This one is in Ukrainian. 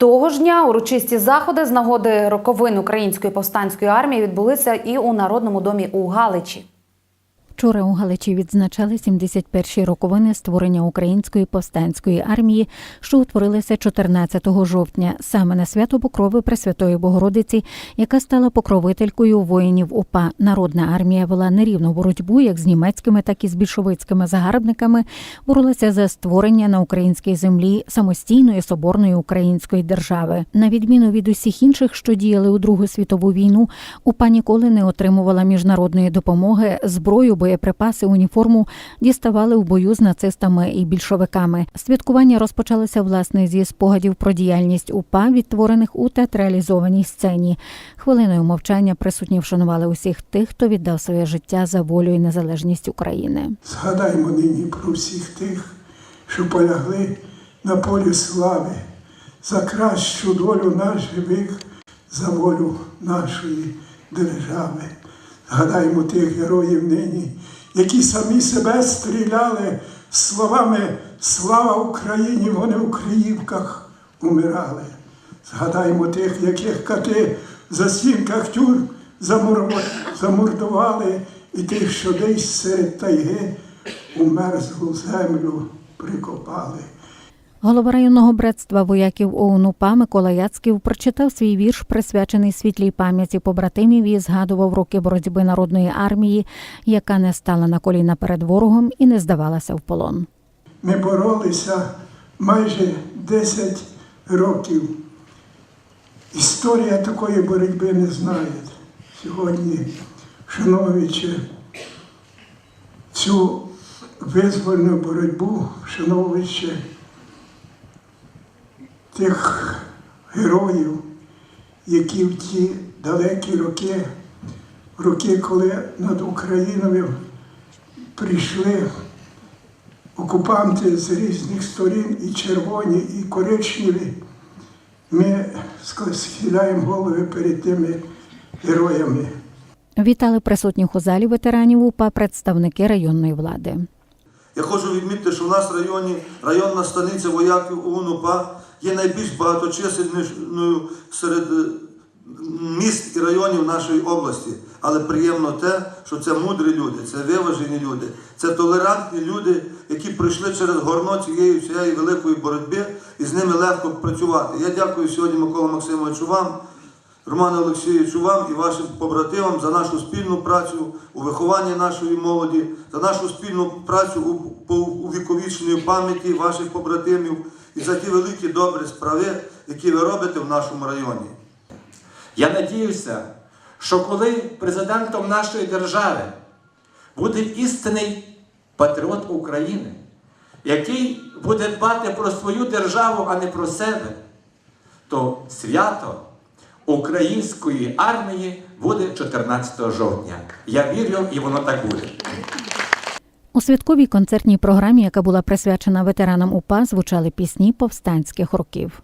Того ж дня урочисті заходи з нагоди роковин української повстанської армії відбулися і у Народному домі у Галичі. Вчора у Галичі відзначали 71-ті роковини створення української повстанської армії, що утворилася 14 жовтня, саме на свято Покрови Пресвятої Богородиці, яка стала покровителькою воїнів УПА. Народна армія вела нерівну боротьбу як з німецькими, так і з більшовицькими загарбниками. Боролася за створення на українській землі самостійної соборної української держави. На відміну від усіх інших, що діяли у Другу світову війну, УПА ніколи не отримувала міжнародної допомоги, зброю, боєприпаси, уніформу діставали в бою з нацистами і більшовиками. Святкування розпочалося власне зі спогадів про діяльність УПА, відтворених у театралізованій сцені. Хвилиною мовчання присутні вшанували усіх тих, хто віддав своє життя за волю і незалежність України. Згадаймо нині про всіх тих, що полягли на полі слави, за кращу долю нас живих, за волю нашої держави. Згадаймо тих героїв нині, які самі себе стріляли словами Слава Україні! Вони в Криївках умирали. Згадаймо тих, яких кати за стінках тюр замордували, і тих, що десь серед тайги у мерзлу землю прикопали. Голова районного братства вояків ОУН УПА Микола Яцьків прочитав свій вірш, присвячений світлій пам'яті побратимів і згадував роки боротьби народної армії, яка не стала на коліна перед ворогом і не здавалася в полон. Ми боролися майже 10 років. Історія такої боротьби не знає. Сьогодні, вшановуючи цю визвольну боротьбу, вшановуючи тих героїв, які в ті далекі роки, роки, коли над Україною прийшли окупанти з різних сторін, і червоні, і коричневі, ми схиляємо голови перед тими героями. Вітали присутніх у залі ветеранів УПА представники районної влади. Я хочу відмітити, що в нас в районі районна станиця вояків УНУПА є найбільш багаточисельною серед е, міст і районів нашої області. Але приємно те, що це мудрі люди, це виважені люди, це толерантні люди, які пройшли через горно цієї цієї великої боротьби і з ними легко працювати. Я дякую сьогодні Микола Максимовичу вам. Роману Олексійовичу, вам і вашим побратимам за нашу спільну працю у вихованні нашої молоді, за нашу спільну працю у, по увіковічної пам'яті ваших побратимів і за ті великі добрі справи, які ви робите в нашому районі. Я надіюся, що коли президентом нашої держави буде істинний патріот України, який буде дбати про свою державу, а не про себе, то свято української армії буде 14 жовтня. Я вірю, і воно так буде. У святковій концертній програмі, яка була присвячена ветеранам УПА, звучали пісні повстанських років.